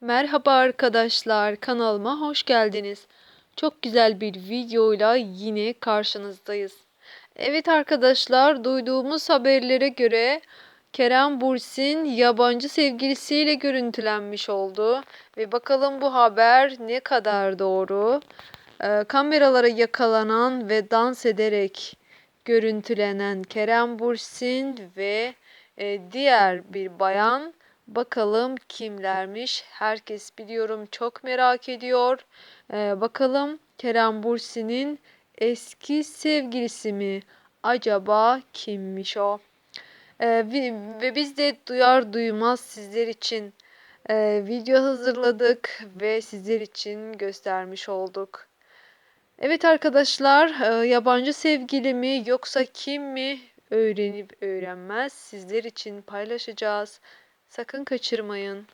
Merhaba arkadaşlar, kanalıma hoş geldiniz. Çok güzel bir videoyla yine karşınızdayız. Evet arkadaşlar, duyduğumuz haberlere göre Kerem Bürsin yabancı sevgilisiyle görüntülenmiş oldu. Ve bakalım bu haber ne kadar doğru. Ee, kameralara yakalanan ve dans ederek görüntülenen Kerem Bürsin ve e, diğer bir bayan Bakalım kimlermiş? Herkes biliyorum çok merak ediyor. Ee, bakalım Kerem Bürsin'in eski sevgilisi mi? Acaba kimmiş o? Ee, ve biz de duyar duymaz sizler için e, video hazırladık ve sizler için göstermiş olduk. Evet arkadaşlar, e, yabancı sevgili mi yoksa kim mi öğrenip öğrenmez sizler için paylaşacağız. Sakın kaçırmayın.